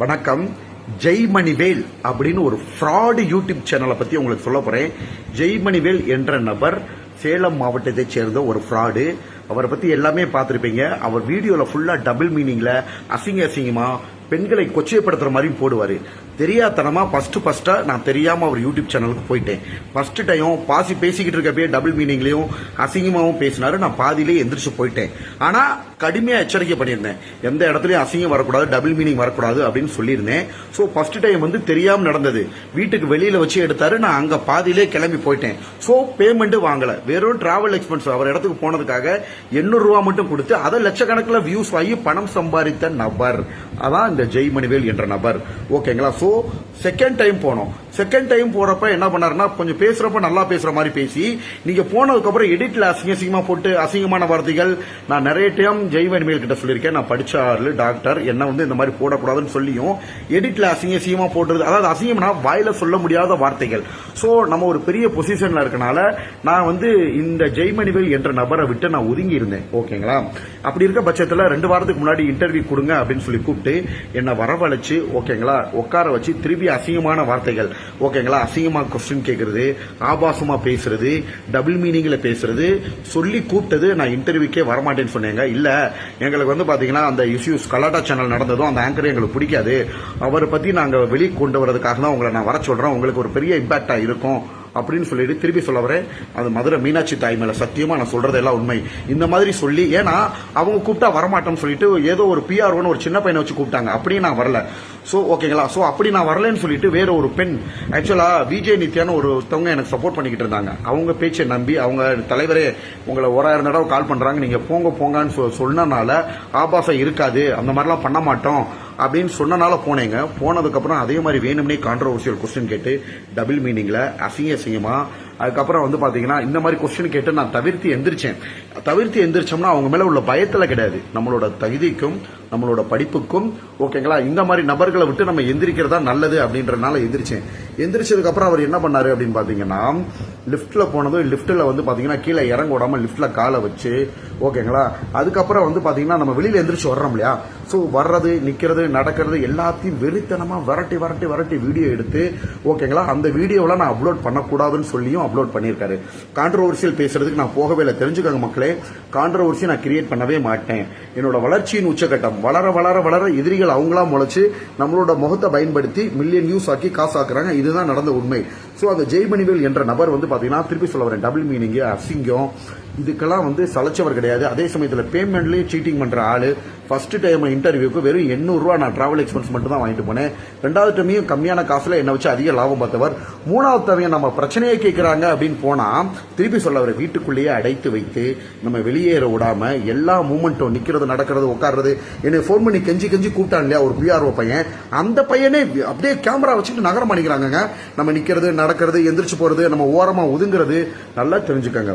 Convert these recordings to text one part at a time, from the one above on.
வணக்கம். ஜெய்மணிவேல் அப்படின்னு ஒரு ஃப்ராடு யூடியூப் சேனலை பத்தி உங்களுக்கு சொல்ல போறேன். ஜெய்மணிவேல் என்ற நபர் சேலம் மாவட்டத்தை சேர்ந்த ஒரு ஃப்ராடு அவரை பத்தி எல்லாமே பார்த்துருப்பீங்க. அவர் வீடியோல ஃபுல்லா டபுள் மீனிங்ல அசிங்க அசிங்கமா பெண்களை கொச்சைப்படுத்துற மாதிரி போடுவாரு. தெரியாதனமா ஃபர்ஸ்ட் ஃபர்ஸ்டா நான் தெரியாம அவர் யூடியூப் சேனலுக்கு போயிட்டேன். ஃபர்ஸ்ட் டைம் பாசி பேசிக்கிட்டு இருக்கப்பயே டபுள் மீனிங்லயும் அசிங்கமாவும் பேசினாரு. நான் பாதியிலே எந்திரிச்சு போயிட்டேன். ஆனா கடுமையா எச்சரிக்கை பண்ணியிருந்தேன். எந்த இடத்துலயும் அசிங்கம் வரக்கூடாது டபுள் மீனிங் வரக்கூடாது அப்படின்னு சொல்லியிருந்தேன். ஸோ ஃபர்ஸ்ட் டைம் வந்து தெரியாம நடந்தது. வீட்டுக்கு வெளியில வச்சு எடுத்தாரு. நான் அங்க பாதியிலே கிளம்பி போயிட்டேன். ஸோ பேமெண்ட் வாங்கல. வெறும் டிராவல் எக்ஸ்பென்ஸ் அவர் இடத்துக்கு போனதுக்காக எண்ணூறு ரூபா மட்டும் கொடுத்து அதை லட்சக்கணக்கில் வியூஸ் ஆகி பணம் சம்பாதித்த நபர். அதான் இந்த ஜெய்மணிவேல் என்ற நபர். ஓகேங்களா ஸோ செகண்ட் டைம் போனோம். செகண்ட் டைம் போறப்ப என்ன பண்ணாருன்னா கொஞ்சம் பேசுறப்ப நல்லா பேசுற மாதிரி பேசி நீங்க போனதுக்கு அப்புறம் எடிட்ல அசிங்க அசிங்கமா போட்டு அசிங்கமான வார்த்தைகள் நான் நிறைய டைம் ஜெய்வன்மேல் கிட்ட சொல்லியிருக்கேன். நான் படிச்ச ஆளு டாக்டர் என்ன வந்து இந்த மாதிரி போடக்கூடாதுன்னு சொல்லியும் எடிட்ல அசிங்க அசிங்கமா போடுறது அதாவது அசிங்கம்னா வாயில சொல்ல முடியாத வார்த்தைகள். ஸோ நம்ம ஒரு பெரிய பொசிஷன்ல இருக்கனால நான் வந்து இந்த ஜெய்மணிவேல் என்ற நபரை விட்டு நான் ஒதுங்கி இருந்தேன். ஓகேங்களா? அப்படி இருக்க பட்சத்தில் ரெண்டு வாரத்துக்கு முன்னாடி இன்டர்வியூ கொடுங்க அப்படின்னு சொல்லி கூப்பிட்டு என்னை வரவழைச்சு ஓகேங்களா உட்கார வச்சு திருப்பி அசிங்கமான வார்த்தைகள். ஓகேங்களா? அசிங்கமாக கொஸ்டின் கேட்குறது ஆபாசமாக பேசுறது டபுள் மீனிங்கில் பேசுறது சொல்லி கூப்பிட்டது நான் இன்டர்வியூக்கே வரமாட்டேன்னு சொன்னேங்க. இல்லை எங்களுக்கு வந்து பார்த்தீங்கன்னா அந்த இஷ்யூஸ் கலாட்டா சேனல் நடந்ததும் அந்த ஆங்கர் எங்களுக்கு பிடிக்காது. அவரை பற்றி நாங்கள் வெளியே கொண்டு வரதுக்காக தான் உங்களை நான் வர சொல்கிறேன் உங்களுக்கு ஒரு பெரிய இம்பாக்டாக இருக்கும் அப்படின்னு சொல்லிட்டு திருப்பி சொல்ல வரேன். அது மதுரை மீனாட்சி தாய் மேல சத்தியமா நான் சொல்றதெல்லாம் உண்மை. இந்த மாதிரி சொல்லி ஏன்னா அவங்க கூப்பிட்டா வரமாட்டோம்னு சொல்லிட்டு ஏதோ ஒரு பிஆர்ஓன்னு ஒரு சின்ன பையனை வச்சு கூப்பிட்டாங்க. அப்படியே நான் வரல. ஸோ ஓகேங்களா ஸோ அப்படி நான் வரலன்னு சொல்லிட்டு வேற ஒரு பெண் ஆக்சுவலா விஜய் நித்யான்னு ஒருத்தவங்க எனக்கு சப்போர்ட் பண்ணிக்கிட்டு இருந்தாங்க. அவங்க பேச்சை நம்பி அவங்க தலைவரே உங்களை ஓராயிரம் தடவை கால் பண்றாங்க. நீங்க போங்க போங்கன்னு சொ- சொன்னனால ஆபாசம் இருக்காது அந்த மாதிரிலாம் பண்ண மாட்டோம் அப்படின்னு சொன்னனால போனேங்க. போனதுக்கப்புறம் அதே மாதிரி வேணும்னே கான்ட்ரவர்சியல் கொஸ்டின் கேட்டு டபுள் மீனிங்கில் அசிங்க அசிங்கமாக அதுக்கப்புறம் வந்து பாத்தீங்கன்னா இந்த மாதிரி கொஸ்டின் கேட்டு நான் தவிர்த்து எந்திரிச்சேன். தவிர்த்து எந்திரிச்சோம்னா அவங்க மேல உள்ள பயத்துல கிடையாது. நம்மளோட தகுதிக்கும் நம்மளோட படிப்புக்கும் ஓகேங்களா இந்த மாதிரி நபர்களை விட்டு நம்ம எந்திரிக்கிறதா நல்லது அப்படின்றனால எந்திரிச்சேன். எந்திரிச்சதுக்கு அப்புறம் அவர் என்ன பண்ணாரு அப்படின்னு பாத்தீங்கன்னா லிஃப்ட்டில் போனதும் லிஃப்ட்டில் வந்து பார்த்தீங்கன்னா கீழே இறங்க விடாமல் லிஃப்ட்டில் காலை வச்சு ஓகேங்களா அதுக்கப்புறம் வந்து பார்த்தீங்கன்னா நம்ம வெளியில் எந்திரிச்சு வர்றோம் இல்லையா? ஸோ வர்றது நிற்கிறது நடக்கிறது எல்லாத்தையும் வெறித்தனமாக விரட்டி விரட்டி விரட்டி வீடியோ எடுத்து ஓகேங்களா அந்த வீடியோவில் நான் அப்லோட் பண்ணக்கூடாதுன்னு சொல்லியும் அப்லோட் பண்ணியிருக்காரு. கான்ட்ரவர்சியல் பேசுகிறதுக்கு நான் போகவே இல்லை. தெரிஞ்சுக்கோங்க மக்களே. கான்ட்ரவர்சி நான் கிரியேட் பண்ணவே மாட்டேன். என்னோட வளர்ச்சியின் உச்சகட்டம். வளர வளர வளர எதிரிகள் அவங்களா முளைச்சு நம்மளோட முகத்தை பயன்படுத்தி மில்லியன் வியூஸ் ஆக்கி காசாக்குறாங்க. இதுதான் நடந்த உண்மை. ஸோ அந்த ஜெய்மணிவேல் என்ற நபர் வந்து பார்த்தீங்கன்னா திருப்பி சொல்ல வரேன். டபுள் மீனிங் அசிங்கம் இதுக்கெல்லாம் வந்து சலைச்சவர் கிடையாது. அதே சமயத்தில் பேமெண்ட்லேயும் சீட்டிங் பண்ணுற ஆளு ஃபர்ஸ்ட் டைம் இன்டர்வியூக்கு வெறும் 800 ரூபா நான் ட்ராவல் எக்ஸ்பென்ஸ் மட்டும் தான் வாங்கிட்டு போனேன். ரெண்டாவது டைமையும் கம்மியான காசில் என்ன வச்சு அதிக லாபம் பார்த்தவர். மூணாவது தவையை நம்ம பிரச்சனையை கேட்குறாங்க அப்படின்னு போனால் திருப்பி சொல்ல அவரை வீட்டுக்குள்ளேயே அடைத்து வைத்து நம்ம வெளியேற விடாமல் எல்லா மூமெண்ட்டும் நிற்கிறது நடக்கிறது உட்கார்றது. என்னை ஃபோன் பண்ணி கெஞ்சி கெஞ்சி கூப்பிட்டான் இல்லையா ஒரு பிஆர்ஓ பையன். அந்த பையனே அப்படியே கேமரா வச்சுட்டு நகரம் பண்ணிக்கிறாங்கங்க நம்ம நிற்கிறது நடக்கிறது எந்திரிச்சு போகிறது நம்ம ஓரமாக ஒதுங்கிறது நல்லா தெரிஞ்சுக்கோங்க.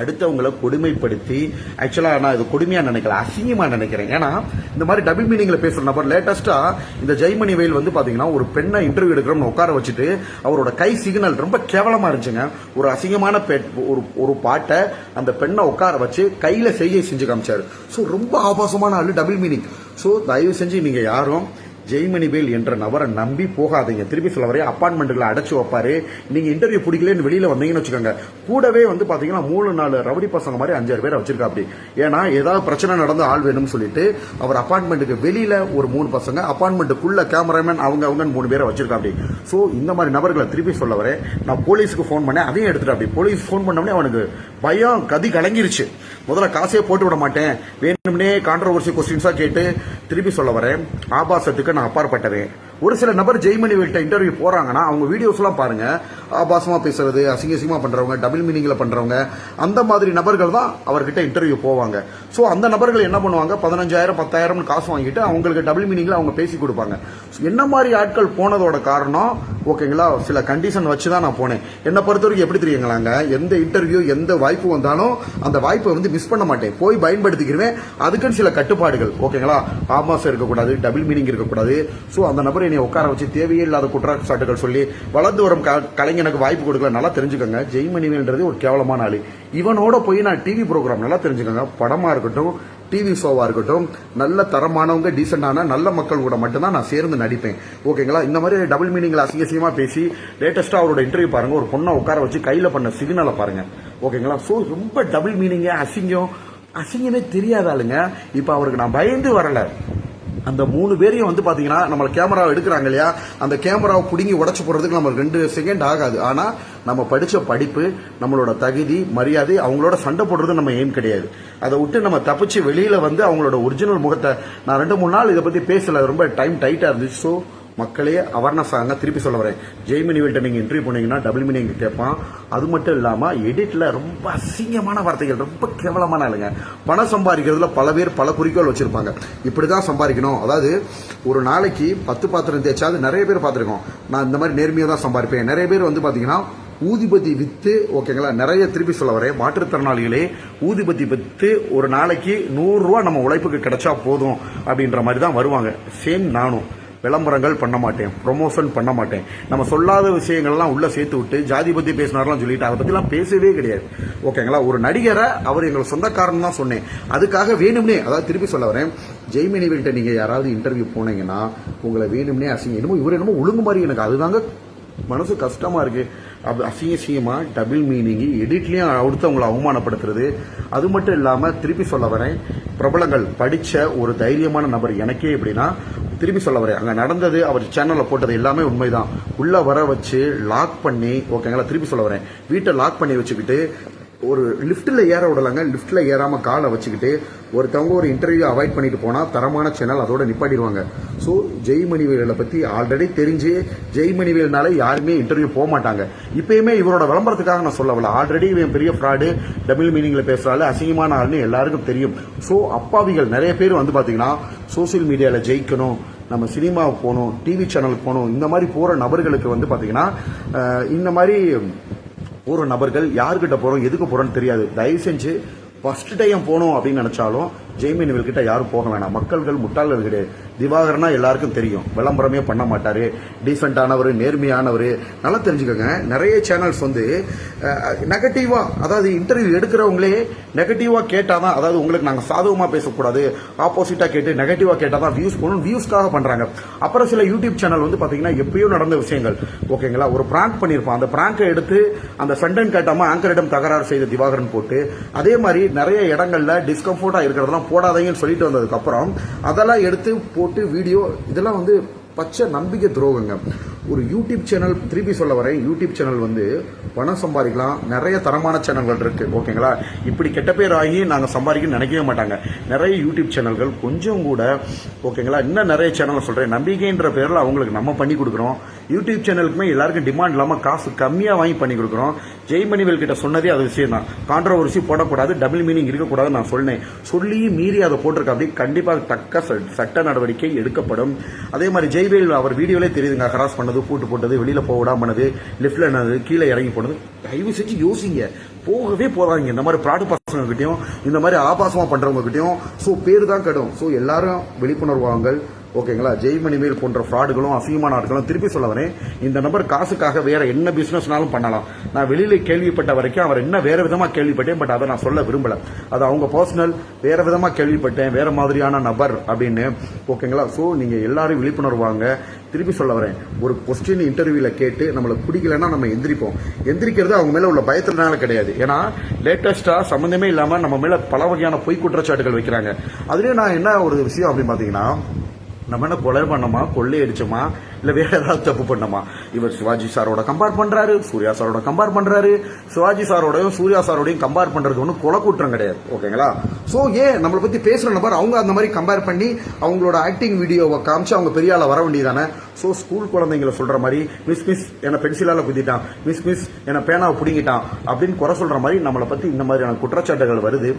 அடுத்தவங்களை கொடுமைப்படுத்தி ஆக்சுவலாக நான் இது கொடுமையாக நினைக்கல அசிங்கமாக நினைக்கிறேன். ஏன்னா இந்த மாதிரி டபுள் மீனிங்கில் பேசுகிற நபர் லேட்டஸ்ட்டாக இந்த ஜெய்மணி வெயில் வந்து பார்த்தீங்கன்னா ஒரு பெண்ணை இன்டர்வியூ எடுக்கிறோம்னு உட்கார வச்சுட்டு அவரோட கை சிக்னல் ரொம்ப கேவலமாக இருந்துச்சுங்க. ஒரு அசிங்கமான பெண் ஒரு ஒரு பாட்டை அந்த பெண்ணை உட்கார வச்சு கையில் செய்கை செஞ்சு காமிச்சார். ஸோ ரொம்ப ஆபாசமான ஆள் டபுள் மீனிங் ஸோ தயவு செஞ்சு நீங்கள் யாரும் ஜெய்மணிவேல் என்ற நபரை நம்பி போகாதீங்க. திருப்பி சொல்ல வரைய அப்பார்ட்மெண்ட்டுகளை அடைச்சு வைப்பாரு. நீங்க இன்டர்வியூ பிடிக்கலன்னு வெளியில வந்தீங்கன்னு வச்சுக்கோங்க. கூடவே வந்து பாத்தீங்கன்னா மூணு நாலு ரவுடி பசங்க மாதிரி அஞ்சாறு பேர் வச்சிருக்கா அப்படி ஏன்னா ஏதாவது பிரச்சனை நடந்து ஆள் வேணும்னு சொல்லிட்டு அவர் அப்பார்ட்மெண்ட்டுக்கு வெளியில ஒரு மூணு பசங்க அப்பார்ட்மெண்ட்டுக்குள்ள கேமராமேன் அவங்க அவங்கன்னு மூணு பேரை வச்சிருக்கா அப்படி ஸோ இந்த மாதிரி நபர்களை திருப்பி சொல்ல வரேன் நான் போலீஸுக்கு ஃபோன் பண்ணேன் அதையும் எடுத்துட்டு அப்படி போலீஸ் ஃபோன் பண்ணோடனே அவனுக்கு பயம் கதி கலங்கிருச்சு. முதல்ல காசே போட்டு விட மாட்டேன். வேணும்னே கான்ட்ரவர்சி கொஸ்டின்ஸா கேட்டு திருப்பி சொல்ல வரேன். ஆபாசத்துக்கு நான் அப்பாற்பட்டவேன். ஒரு சில நபர் ஜெய்மணி வீட்டை இன்டர்வியூ போகிறாங்கன்னா அவங்க வீடியோஸ்லாம் பாருங்கள் ஆபாசமாக பேசுறது அசிங்க அசிங்கமாக பண்ணுறவங்க டபுள் மீனிங்கில் பண்ணுறவங்க அந்த மாதிரி நபர்கள் தான் அவர்கிட்ட இன்டர்வியூ போவாங்க. ஸோ அந்த நபர்கள் என்ன பண்ணுவாங்க? பதினஞ்சாயிரம் பத்தாயிரம்னு காசு வாங்கிட்டு அவங்களுக்கு டபுள் மீனிங்கில் அவங்க பேசி கொடுப்பாங்க. என்ன மாதிரி ஆட்கள் போனதோட காரணம் ஓகேங்களா சில கண்டிஷன் வச்சு தான் நான் போனேன். என்னை பொறுத்த வரைக்கும் எப்படி தெரியுங்களாங்க? எந்த இன்டர்வியூ எந்த வாய்ப்பு வந்தாலும் அந்த வாய்ப்பை வந்து மிஸ் பண்ண மாட்டேன். போய் பயன்படுத்திக்கிறேன் அதுக்குன்னு சில கட்டுப்பாடுகள் ஓகேங்களா ஆபாசம் இருக்கக்கூடாது டபுள் மீனிங் இருக்கக்கூடாது. ஸோ அந்த நபர் கூட என்னை உட்கார வச்சு தேவையே இல்லாத குற்றச்சாட்டுகள் சொல்லி வளர்ந்து வரும் க- கலைஞனுக்கு வாய்ப்பு கொடுக்கல நல்லா தெரிஞ்சுக்கோங்க. ஜெய்மணிவேல்ன்றது ஒரு கேவலமான ஆளு. இவனோட போய் நான் டிவி ப்ரோக்ராம் நல்லா தெரிஞ்சுக்கோங்க. படமா இருக்கட்டும் டிவி ஷோவாக இருக்கட்டும் நல்ல தரமானவங்க டீசெண்டான நல்ல மக்கள் கூட மட்டும்தான் நான் சேர்ந்து நடிப்பேன். ஓகேங்களா இந்த மாதிரி டபுள் மீனிங்ல அசிங்கசியமாக பேசி லேட்டஸ்ட்டாக அவரோட இன்டர்வியூ பாருங்கள் ஒரு பொண்ணை உட்கார வச்சு கையில் பண்ண சிக்னலை பாருங்கள் ஓகேங்களா ஸோ ரொம்ப டபுள் மீனிங்கே அசிங்கம். அசிங்கமே தெரியாத ஆளுங்க. இப்போ அவருக்கு நான் பயந்து வரலை. அந்த மூணு பேரையும் வந்து பார்த்தீங்கன்னா நம்ம கேமரா எடுக்கிறாங்க இல்லையா? அந்த கேமராவை பிடுங்கி உடச்சு போடுறதுக்கு நம்ம ரெண்டு செகண்ட் ஆகாது. ஆனால் நம்ம படித்த படிப்பு நம்மளோட தகுதி மரியாதை அவங்களோட சண்டை போடுறது நம்ம எய்ம் கிடையாது. அதை விட்டு நம்ம தப்பிச்சு வெளியில் வந்து அவங்களோட ஒரிஜினல் முகத்தை நான் ரெண்டு மூணு நாள் இதை பற்றி பேசலை. ரொம்ப டைம் டைட்டாக இருந்துச்சு. ஸோ மக்களே அவர்னஸ் ஆகுங்க. திருப்பி சொல்ல வரேன். ஜெய்மினி வீட்டை நீங்கள் இன்டர்வியூ போனீங்கன்னா டபுள் மீனிங் கேட்பான் அது மட்டும் இல்லாமல் எடிட்டில் ரொம்ப அசிங்கமான வார்த்தைகள் ரொம்ப கேவலமான ஆளுங்க. பணம் சம்பாதிக்கிறதுல பல பேர் பல குறிக்கோள் வச்சுருப்பாங்க. இப்படி தான் சம்பாதிக்கணும். அதாவது ஒரு நாளைக்கு பத்து பாத்திரம் தேய்ச்சாது நிறைய பேர் பார்த்துருக்கோம். நான் இந்த மாதிரி நேர்மையாக தான் சம்பாதிப்பேன். நிறைய பேர் வந்து பார்த்தீங்கன்னா ஊதிபதி வித்து ஓகேங்களா நிறைய திருப்பி சொல்ல வரேன். மாற்றுத்திறனாளிகளே ஊதிபதி வித்து ஒரு நாளைக்கு நூறுரூவா நம்ம உழைப்புக்கு கிடைச்சா போதும் அப்படின்ற மாதிரி தான் வருவாங்க. சேம் நானும். விளம்பரங்கள் பண்ண மாட்டேன் ப்ரொமோஷன் பண்ண மாட்டேன். நம்ம சொல்லாத விஷயங்கள்லாம் உள்ள சேர்த்து விட்டு ஜாதி பத்தி பேசினார்லாம் சொல்லிட்டு அதை பத்திலாம் பேசவே கிடையாது. ஓகேங்களா ஒரு நடிகரை அவர் எங்களை சொந்தக்காரன் தான் சொன்னேன். அதுக்காக வேணும்னே அதாவது திருப்பி சொல்ல வரேன் ஜெய்மினி வீட்டை நீங்க யாராவது இன்டர்வியூ போனீங்கன்னா உங்களை வேணும்னே அசிங்க என்னமோ இவர் என்னமோ ஒழுங்கு மாதிரி எனக்கு அதுதாங்க மனசு கஷ்டமா இருக்கு. அது அசிங்க அசிங்கமாக டபுள் மீனிங் எடிட்லேயும் அடுத்தவங்களை அவமானப்படுத்துறது. அது மட்டும் இல்லாமல் திருப்பி சொல்ல வரேன் பிரபலங்கள் படித்த ஒரு தைரியமான நபர் எனக்கே எப்படின்னா திருப்பி சொல்ல வரேன். அங்கே நடந்தது அவர் சேனலில் போட்டது எல்லாமே உண்மைதான். உள்ளே வர வச்சு லாக் பண்ணி ஓகேங்களா திருப்பி சொல்ல வரேன். வீட்டை லாக் பண்ணி வச்சுக்கிட்டு ஒரு லிஃப்ட்டில் ஏற விடலாங்க. லிஃப்ட்டில் ஏறாமல் காலை வச்சுக்கிட்டு ஒருத்தவங்க ஒரு இன்டர்வியூ அவாய்ட் பண்ணிட்டு போனால் தரமான சேனல் அதோட நிப்பாட்டிடுவாங்க. ஸோ ஜெய்மணிவேலை பற்றி ஆல்ரெடி தெரிஞ்சு ஜெய்மணிவேல்னால யாருமே இன்டர்வியூ போக மாட்டாங்க. இப்பயுமே இவரோட விளம்பரத்துக்காக நான் சொல்லவில்லை ஆல்ரெடி இவன் பெரிய ஃப்ராடு டபுள் மீனிங்கில் பேசுகிறாள் அசிங்கமான ஆள்னு எல்லாருக்கும் தெரியும். ஸோ அப்பாவிகள் நிறைய பேர் வந்து பார்த்தீங்கன்னா சோசியல் மீடியாவில் ஜெயிக்கணும் நம்ம சினிமாவுக்கு போகணும் டிவி சேனலுக்கு போகணும் இந்த மாதிரி போகிற நபர்களுக்கு வந்து பார்த்தீங்கன்னா இந்த மாதிரி போகிற நபர்கள் யாருக்கிட்ட போகிறோம் எதுக்கு போகிறோன்னு தெரியாது. தயவு செஞ்சு ஃபஸ்ட் டைம் போகணும் அப்படின்னு நினச்சாலும் ஜெய்மீன் கிட்ட யாரும் போக வேணாம். மக்கள்கள் முட்டாள்கள் கிடையாது திவாகரனா எல்லாருக்கும் தெரியும். விளம்பரமே பண்ண மாட்டாரு. டீசென்டானவர் நேர்மையானவர். நல்லா தெரிஞ்சுக்கோங்க. நிறைய சேனல்ஸ் வந்து நெகட்டிவா அதாவது இன்டர்வியூ எடுக்கிறவங்களே நெகட்டிவா கேட்டாதான் அதாவது உங்களுக்கு நாங்கள் சாதகமாக பேசக்கூடாது. ஆப்போசிட்டா கேட்டு நெகட்டிவா கேட்டாதான் வியூஸ் போகணும். வியூஸ்க்காக பண்றாங்க. அப்புறம் சில யூடியூப் சேனல் வந்து பாத்தீங்கன்னா எப்பயோ நடந்த விஷயங்கள். ஓகேங்களா ஒரு பிராங்க் பண்ணியிருப்பான் அந்த பிராங்கை எடுத்து அந்த சண்டன் கேட்டாம ஆங்கரிடம் தகராறு செய்த திவாகரன் போட்டு அதே மாதிரி நிறைய இடங்கள்ல டிஸ்கம்ஃபர்ட்டா இருக்கிறதெல்லாம் போடாதீங்கன்னு சொல்லிட்டு வந்ததுக்கு அப்புறம் அதெல்லாம் எடுத்து போட்டு வீடியோ இதெல்லாம் வந்து பச்சை நம்பிக்கை துரோகங்க. ஒரு யூடியூப் சேனல் திருப்பி சொல்ல வரேன் யூடியூப் சேனல் வந்து பணம் சம்பாதிக்கலாம். நிறைய தரமான சேனல்கள் இருக்குது ஓகேங்களா? இப்படி கெட்ட பேர் ஆகி நாங்கள் சம்பாதிக்கணும்னு நினைக்கவே மாட்டாங்க. நிறைய யூடியூப் சேனல்கள் கொஞ்சம் கூட ஓகேங்களா? இன்னும் நிறைய சேனல் சொல்கிறேன் நம்பிக்கைன்ற பேரில் அவங்களுக்கு நம்ம பண்ணி கொடுக்குறோம். யூடியூப் சேனலுக்குமே எல்லாருக்கும் டிமாண்ட் இல்லாமல் காசு கம்மியாக வாங்கி பண்ணி கொடுக்குறோம். ஜெய்மணிவேல் கிட்ட சொன்னதே அது விஷயம் தான் கான்ட்ரவர்சி போடக்கூடாது டபுள் மீனிங் இருக்கக்கூடாதுன்னு நான் சொன்னேன் சொல்லியும் மீறி அதை போட்டிருக்க அப்படி கண்டிப்பாக தக்க ச- சட்ட நடவடிக்கை எடுக்கப்படும். அதே மாதிரி ஜெய்வேல் அவர் வீடியோலே தெரியுதுங்க. ஹராஸ் பண்ணது பூட்டு போட்டது வெளியில் போக விடாமனது பண்ணது என்னது கீழே இறங்கி போனது. தயவு செஞ்சு யோசிங்க. போகவே போகிறாங்க இந்த மாதிரி ப்ராடு பசங்ககிட்டையும் இந்த மாதிரி ஆபாசமாக பண்ணுறவங்க கிட்டேயும் ஸோ பேர் தான் கெடும். ஸோ எல்லாரும் விழிப்புணர்வாங்கள் ஓகேங்களா? ஓகேங்களா ஜெய்மணிவேல் போன்ற ஃப்ராடுகளும் அசிங்கமான ஆட்களும் திருப்பி சொல்ல வரேன். இந்த நபர் காசுக்காக வேற என்ன பிசினஸ்னாலும் பண்ணலாம். நான் வெளியில கேள்விப்பட்ட வரைக்கும் அவர் என்ன வேற விதமா கேள்விப்பட்டேன் பட் அதை நான் சொல்ல விரும்பல. அது அவங்க பர்சனல் வேற விதமா கேள்விப்பட்டேன் வேற மாதிரியான நபர் அப்படின்னு. ஓகேங்களா? ஸோ நீங்க எல்லாரும் விழிப்புணர்வு வாங்க. திருப்பி சொல்ல வரேன். ஒரு கொஸ்டின் இன்டர்வியூல கேட்டு நம்மளுக்கு பிடிக்கலன்னா நம்ம எந்திரிப்போம். எந்திரிக்கிறது அவங்க மேல உள்ள பயத்தினால கிடையாது. ஏன்னா லேட்டஸ்டா சம்மந்தமே இல்லாம நம்ம மேல பல வகையான பொய் குற்றச்சாட்டுகள் வைக்கிறாங்க. அதுலேயே நான் என்ன ஒரு விஷயம் அப்படின்னு பாத்தீங்கன்னா நம்ம என்ன கொலை பண்ணோமா கொள்ளை அடிச்சோமா இல்லை வேற ஏதாவது தப்பு பண்ணமா இவர் சிவாஜி சாரோட கம்பேர் பண்ணுறாரு சூர்யா சாரோட கம்பேர் பண்ணுறாரு சிவாஜி சாரோடையும் சூர்யா சாரோடையும் கம்பேர் பண்ணுறது ஒன்றும் கொலை குற்றம் கிடையாது ஓகேங்களா ஸோ ஏன் நம்மளை பற்றி பேசுகிற நபர் அவங்க அந்த மாதிரி கம்பேர் பண்ணி அவங்களோட ஆக்டிங் வீடியோவை காமிச்சு அவங்க பெரிய ஆளா வர வேண்டியதானே? ஸோ ஸ்கூல் குழந்தைங்களை சொல்கிற மாதிரி மிஸ் மிஸ் என்னை பென்சிலால் குத்திட்டான். மிஸ் மிஸ் என்னை பேனாவை பிடிங்கிட்டான். அப்படின்னு குறை சொல்கிற மாதிரி நம்மளை பற்றி இந்த மாதிரியான குற்றச்சாட்டுகள் வருது.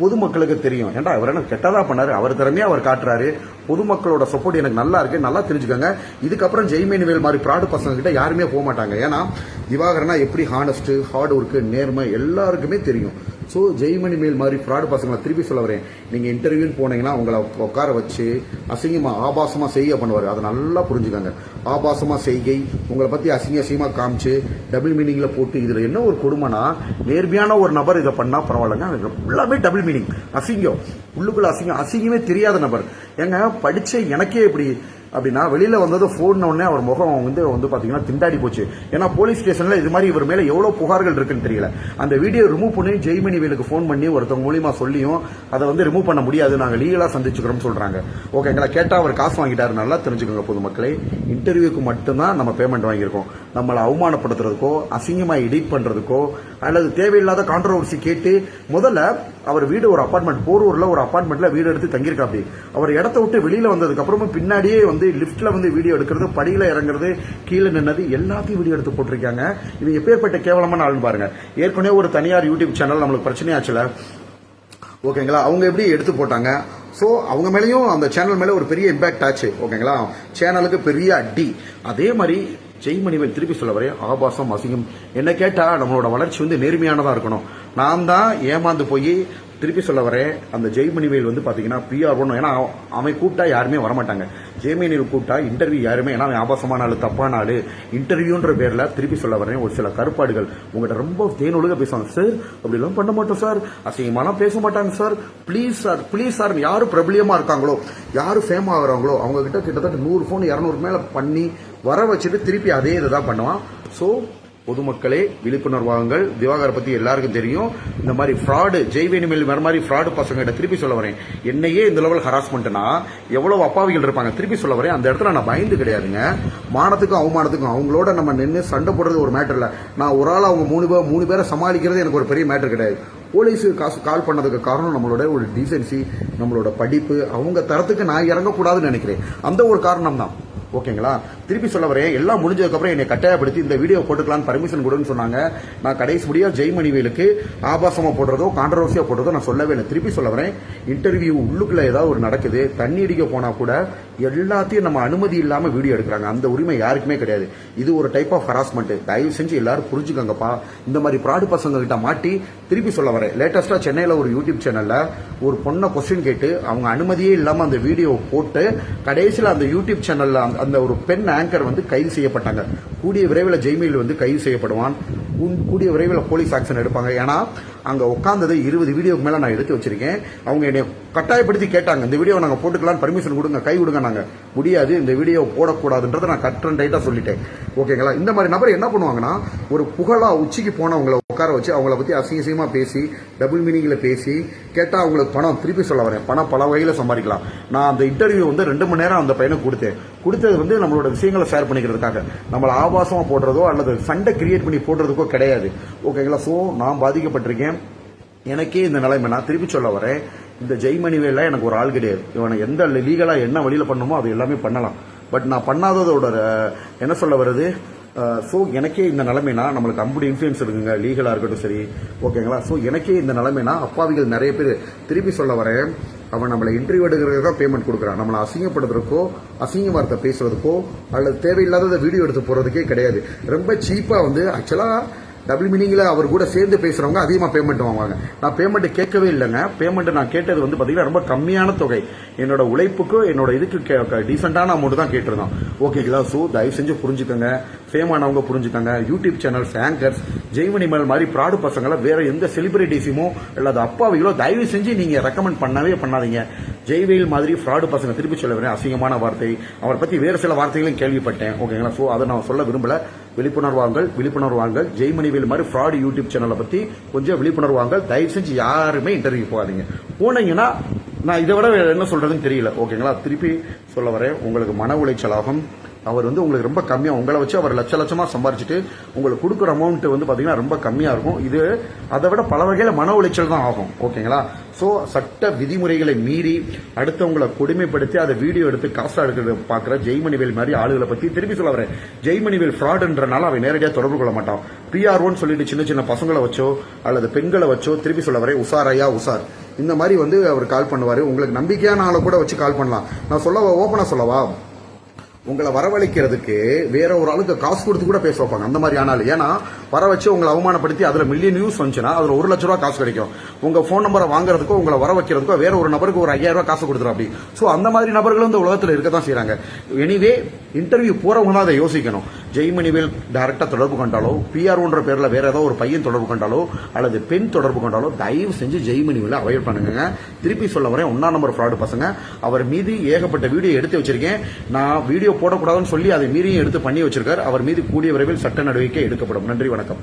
பொதுமக்களுக்கு தெரியும். ஏன்டா அவர் என்ன கெட்டதாக பண்ணாரு? அவர் திறமையாக அவர் காட்டுறாரு. பொதுமக்களோட சப்போர்ட் எனக்கு நல்லா இருக்கு. நல்லா தெரிஞ்சுக்கோங்க. இதுக்கப்புறம் ஜெய்மேனுவேல் மாதிரி ப்ராடு பசங்க கிட்ட யாருமே போக மாட்டாங்க. ஏன்னா திவாகரனா எப்படி ஹானஸ்ட் ஹார்ட் ஒர்க்கு நேர்மை எல்லாருக்குமே தெரியும். ஸோ ஜெய்மணி மேல் மாதிரி ஃப்ராடு பசங்களை திருப்பி சொல்ல வரேன். நீங்கள் இன்டர்வியூன்னு போனீங்கன்னா உங்களை உட்கார வச்சு அசிங்கமாக ஆபாசமாக செய்கை பண்ணுவார். அதை நல்லா புரிஞ்சுக்காங்க. ஆபாசமாக செய்கை உங்களை பற்றி அசிங்க அசிங்கமாக காமிச்சு டபுள் மீனிங்கில் போட்டு இதில் என்ன ஒரு கொடுமைனா நேர்மையான ஒரு நபர் இதை பண்ணால் பரவாயில்லைங்க. அது எல்லாமே டபுள் மீனிங் அசிங்கம். உள்ளுக்குள்ள அசிங்கம். அசிங்கமே தெரியாத நபர். ஏங்க படித்த எனக்கே இப்படி அப்படின்னா வெளியில் வந்தது ஃபோன் உடனே அவர் முகம் வந்து வந்து பார்த்தீங்கன்னா திண்டாடி போச்சு. ஏன்னா போலீஸ் ஸ்டேஷனில் இது மாதிரி இவர் மேலே எவ்வளோ புகார்கள் இருக்குன்னு தெரியல. அந்த வீடியோ ரிமூவ் பண்ணி ஜெய்மணி வேலுக்கு ஃபோன் பண்ணி ஒருத்தவங்க மூலியமாக சொல்லியும் அதை வந்து ரிமூவ் பண்ண முடியாது. நாங்கள் லீகலா சந்திச்சுக்கிறோம் சொல்கிறாங்க ஓகேங்களா கேட்டால் அவர் காசு வாங்கிட்டாரு நல்லா தெரிஞ்சுக்கோங்க பொதுமக்களே. இன்டர்வியூக்கு மட்டும்தான் நம்ம பேமெண்ட் வாங்கியிருக்கோம். நம்மளை அவமானப்படுத்துறதுக்கோ அசிங்கமாக எடிட் பண்ணுறதுக்கோ அல்லது தேவையில்லாத கான்ட்ரவர்சி கேட்டு முதல்ல அவர் வீடு ஒரு அப்பார்ட்மெண்ட் போரூரில் ஒரு அப்பார்ட்மெண்ட்டில் வீடு எடுத்து தங்கியிருக்காப்படி அவர் இடத்த விட்டு வெளியில் வந்ததுக்கு அப்புறமும் பின்னாடியே வந்து லிஃப்ட்டில் வந்து வீடியோ எடுக்கிறது படியில் இறங்குறது கீழே நின்னது எல்லாத்தையும் வீடியோ எடுத்து போட்டிருக்காங்க. இது எப்பேற்பட்ட கேவலமான ஆளுன்னு பாருங்க. ஏற்கனவே ஒரு தனியார் யூடியூப் சேனல் நம்மளுக்கு பிரச்சனையாச்சுல ஓகேங்களா? அவங்க எப்படி எடுத்து போட்டாங்க? ஸோ அவங்க மேலேயும் அந்த சேனல் மேலே ஒரு பெரிய இம்பாக்ட் ஆச்சு. ஓகேங்களா? சேனலுக்கு பெரிய அடி. அதே மாதிரி ஜெய்மணிவன் திருப்பி சொல்ல வரைய ஆபாசம் அசிங்கம். என்ன கேட்டால் நம்மளோட வளர்ச்சி வந்து நேர்மையானதாக இருக்கணும். நான் தான் ஏமாந்து போய் திருப்பி சொல்ல வரேன் அந்த ஜெய்மணிவேல் வந்து பார்த்தீங்கன்னா பிஆர் ஒன்று ஏன்னா அவன் கூப்பிட்டா யாருமே வரமாட்டாங்க. ஜெய்மணிவேல் கூப்பிட்டா இன்டர்வியூ யாருமே ஏன்னா அவன் ஆபாசமான ஆள் தப்பான ஆள். இன்டர்வியூன்ற பேரில் திருப்பி சொல்ல வரேன் ஒரு சில கருப்பாடுகள். உங்கள்கிட்ட ரொம்ப தேனொழுக பேசுவாங்க. சார் அப்படிலாம் பண்ண மாட்டோம் சார். அசிங்கமாலாம் பேச மாட்டாங்க sir. Please sir please sir யார் பிரபலியமாக இருக்காங்களோ யார் ஃபேம் ஆகிறாங்களோ அவங்க கிட்ட கிட்டத்தட்ட நூறு ஃபோன் இரநூறு மேலே பண்ணி வர வச்சுட்டு திருப்பி அதே இதை தான் பண்ணுவான். ஸோ பொதுமக்களே விழிப்புணர்வாங்கள் திவாகரை பத்தி எல்லாருக்கும் தெரியும். இந்த மாதிரி ஃப்ராடு ஜெய்வேணிமேல் வேற மாதிரி ஃப்ராடு பசங்க திருப்பி சொல்ல வரேன். என்னையே இந்த லெவல் ஹராஸ்மெண்ட்னா எவ்வளவு அப்பாவிகள் இருப்பாங்க? திருப்பி சொல்ல வரேன். அந்த இடத்துல நான் பயந்து கிடையாதுங்க. மானத்துக்கும் அவமானத்துக்கும் அவங்களோட நம்ம நின்று சண்டை போடுறது ஒரு மேட்டர் இல்லை. நான் ஒரு ஆள் அவங்க மூணு பேர் மூணு பேரை சமாளிக்கிறது எனக்கு ஒரு பெரிய மேட்டர் கிடையாது. போலீஸு காசு கால் பண்ணதுக்கு காரணம் நம்மளோட ஒரு டீசென்சி நம்மளோட படிப்பு அவங்க தரத்துக்கு நான் இறங்கக்கூடாதுன்னு நினைக்கிறேன். அந்த ஒரு காரணம் தான் ஓகேங்களா? திருப்பி சொல்ல வரேன். எல்லாம் முடிஞ்சதுக்கப்புறம் என்னை கட்டாயப்படுத்தி இந்த வீடியோ போட்டுக்கலாம்னு பர்மிஷன் கொடுன்னு சொன்னாங்க. நான் கடைசி ஜெய்மணி வேலுக்கு ஆபாசமாக போடுறதோ கான்ட்ரவர்சியாக போடுறதோ நான் சொல்லவே இல்லை. திருப்பி சொல்ல வரேன். இன்டர்வியூ உள்ளுக்குள்ளே ஏதாவது ஒரு நடக்குது தண்ணி அடிக்க போனால் கூட எல்லாத்தையும் நம்ம அனுமதி இல்லாமல் வீடியோ எடுக்கிறாங்க. அந்த உரிமை யாருக்குமே கிடையாது. இது ஒரு டைப் ஆஃப் ஹராஸ்மெண்ட் தயவு செஞ்சு எல்லாரும் புரிஞ்சுக்கோங்கப்பா. இந்த மாதிரி ப்ராடு பசங்க கிட்ட மாட்டி திருப்பி சொல்ல வரேன். லேட்டஸ்ட்டாக சென்னையில் ஒரு யூடியூப் சேனலில் ஒரு பொண்ணை கொஸ்டின் கேட்டு அவங்க அனுமதியே இல்லாமல் அந்த வீடியோ போட்டு கடைசியில் அந்த யூடியூப் சேனலில் அந்த- அந்த ஒரு பெண்ணை ஆங்கர் வந்து கைது செய்யப்பட்டாங்க. கூடிய விரைவில் ஜெய்மெயில் வந்து கைது செய்யப்படுவான். உன் கூடிய விரைவில் போலீஸ் ஆக்ஷன் எடுப்பாங்க. ஏன்னா அங்கே உட்காந்தது இருபது வீடியோக்கு மேலே நான் எடுத்து வச்சிருக்கேன். அவங்க என்னை கட்டாயப்படுத்தி கேட்டாங்க இந்த வீடியோ நாங்கள் போட்டுக்கலாம் பர்மிஷன் கொடுங்க கை கொடுங்க நாங்கள் முடியாது இந்த வீடியோ போடக்கூடாதுன்றதை நான் கட்டன் டைட்டாக சொல்லிட்டேன். ஓகேங்களா இந்த மாதிரி நபர் என்ன பண்ணுவாங்கன்னா ஒரு புகழா உச்சிக்கு போனவங்களை உட்கார வச்சு அவங்கள பற்றி அசிங்கசியமாக பேசி டபுள் மீனிங்கில் பேசி கேட்டால் அவங்களுக்கு பணம் திருப்பி சொல்ல வரேன். பணம் பல வகையில் சம்பாதிக்கலாம். நான் அந்த இன்டர்வியூ வந்து ரெண்டு மணி நேரம் அந்த பையனுக்கு கொடுத்தேன். கொடுத்தது வந்து நம்மளோட விஷயங்களை ஷேர் பண்ணிக்கிறதுக்காக. நம்மளை ஆபாசமாக போடுறதோ அல்லது சண்டை கிரியேட் பண்ணி போடுறதுக்கோ கிடையாது. ஓகேங்களா ஸோ நான் பாதிக்கப்பட்டிருக்கேன். எனக்கே இந்த நிலைமை நான் திருப்பி சொல்ல வரேன். இந்த ஜெய்மணிவேல எனக்கு ஒரு ஆள் கிடையாது. இவனை எந்த லீகலா என்ன வழியில பண்ணணுமோ அது எல்லாமே பண்ணலாம். பட் நான் பண்ணாததோட என்ன சொல்ல வருது? ஸோ எனக்கே இந்த நிலைமைனா நம்மளுக்கு அம்புடி இன்ஃப்ளூயன்ஸ் இருக்குங்க. லீகலாக இருக்கட்டும் சரி ஓகேங்களா ஸோ எனக்கே இந்த நிலைமைனா அப்பாவிகள் நிறைய பேர் திருப்பி சொல்ல வரேன். அவன் நம்மளை இன்டர்வியூ எடுக்கிறதுக்கு தான் பேமெண்ட் கொடுக்குறான். நம்மளை அசிங்கப்படுத்துறதுக்கோ அசிங்க வார்த்தை பேசுறதுக்கோ அல்லது தேவையில்லாத வீடியோ எடுத்து போகிறதுக்கே கிடையாது. ரொம்ப சீப்பாக வந்து ஆக்சுவலாக டபுள் மீனிங்ல அவர் கூட சேர்ந்து பேசுறவங்க அதிகமா பேமெண்ட் வாங்குவாங்க. நான் பேமெண்ட் கேட்கவே இல்லைங்க. பேமெண்ட் நான் கேட்டது வந்து பாத்தீங்கன்னா ரொம்ப கம்மியான தொகை. என்னோட உழைப்புக்கு என்னோட இதுக்கு டீசெண்டான அமௌண்ட் தான் கேட்டிருந்தோம். ஓகேங்களா ஸோ தயவு செஞ்சு புரிஞ்சுக்கோங்க. ஃபேம் ஆனவங்க புரிஞ்சுக்கோங்க. யூடியூப் சேனல்ஸ் ஆங்கர்ஸ் ஜெய்மணி மேல் மாதிரி ப்ராடு பசங்களை வேற எந்த செலிபிரிட்டிஸுமோ இல்லாத அப்பாவிகளோ தயவு செஞ்சு நீங்க ரெக்கமெண்ட் பண்ணவே பண்ணாதீங்க. ஜெய்வேல் மாதிரி ஃப்ராடு பசங்க திருப்பி சொல்ல வரேன் அசிங்கமான வார்த்தை. அவரை பற்றி வேறு சில வார்த்தைகளையும் கேள்விப்பட்டேன். ஓகேங்களா ஸோ அதை நான் சொல்ல விரும்பல. விழிப்புணர்வாங்கள் விழிப்புணர்வாங்கள். ஜெய்மணிவேல் மாதிரி ஃப்ராடு யூடியூப் சேனலை பற்றி கொஞ்சம் விழிப்புணர்வாங்கள். தயவு செஞ்சு யாருமே இன்டர்வியூ போகாதீங்க. போனீங்கன்னா நான் இதை விட என்ன சொல்கிறதுன்னு தெரியல. ஓகேங்களா திருப்பி சொல்ல வரேன். உங்களுக்கு மன உளைச்சலாகும். அவர் வந்து உங்களுக்கு ரொம்ப கம்மியாக உங்களை வச்சு அவர் லட்ச லட்சமாக சம்பாரிச்சுட்டு உங்களுக்கு கொடுக்குற அமௌண்ட் வந்து பார்த்தீங்கன்னா ரொம்ப கம்மியாக இருக்கும். இது அதை விட பல வகையில் மன உளைச்சல் தான் ஆகும். ஓகேங்களா? ஸோ சட்ட விதிமுறைகளை மீறி அடுத்தவங்களை கொடுமைப்படுத்தி அதை வீடியோ எடுத்து காசா எடுக்கிறது பார்க்குற ஜெய்மணிவேல் மாதிரி ஆளுகளை பற்றி திருப்பி சொல்ல வரேன். ஜெய்மணிவேல் ஃப்ராடுன்றனால அவன் நேரடியாக தொடர்பு கொள்ள மாட்டான். பிஆர்ஓன்னு சொல்லிட்டு சின்ன சின்ன பசங்களை வச்சோ அல்லது பெண்களை வச்சோ திருப்பி சொல்ல வரேன். உசார் ஐயா உசார் இந்த மாதிரி வந்து அவர் கால் பண்ணுவார். உங்களுக்கு நம்பிக்கையான ஆளை கூட வச்சு கால் பண்ணலாம். நான் சொல்லவா? ஓப்பனாக சொல்லவா? உங்களை வரவழைக்கிறதுக்கு வேற ஒரு ஆளுக்கு காசு கொடுத்து கூட பேச வைப்பாங்க. அந்த மாதிரி ஆனால் ஏன்னா வர வச்சு உங்களை அவமானப்படுத்தி அதுல மில்லியன் நியூஸ் வந்துச்சுன்னா அதுல ஒரு லட்ச ரூபா காசு கிடைக்கும். உங்க ஃபோன் நம்பரை வாங்குறதுக்கோ உங்களை வர வைக்கிறதுக்கோ வேற ஒரு நபருக்கு ஒரு ஐயாயிரம் ரூபாய் காசு கொடுத்துரும் அப்படி. ஸோ அந்த மாதிரி நபர்களும் இந்த உலகத்தில் இருக்க தான் செய்றாங்க. எனிவே இன்டர்வியூ போறவங்க தான் அதை யோசிக்கணும். ஜெய்மணிவேல் டைரக்டா தொடர்பு கொண்டாலோ பிஆர்ஓன்ற பேர்ல வேற ஏதோ ஒரு பையன் தொடர்பு கொண்டாலோ அல்லது பெண் தொடர்பு கொண்டாலோ தயவு செஞ்சு ஜெய்மணிவேல அவாய்ட் பண்ணுங்க திருப்பி சொல்ல வரேன் ஒன்னா நம்பர் ஃப்ராடு பசங்க. அவர் மீது ஏகப்பட்ட வீடியோ எடுத்து வச்சிருக்கேன். நான் வீடியோ போடக்கூடாதுன்னு சொல்லி அதை மீறியும் எடுத்து பண்ணி வச்சிருக்காரு. அவர் மீது கூடிய விரைவில் சட்ட நடவடிக்கை எடுக்கப்படும். நன்றி வணக்கம்.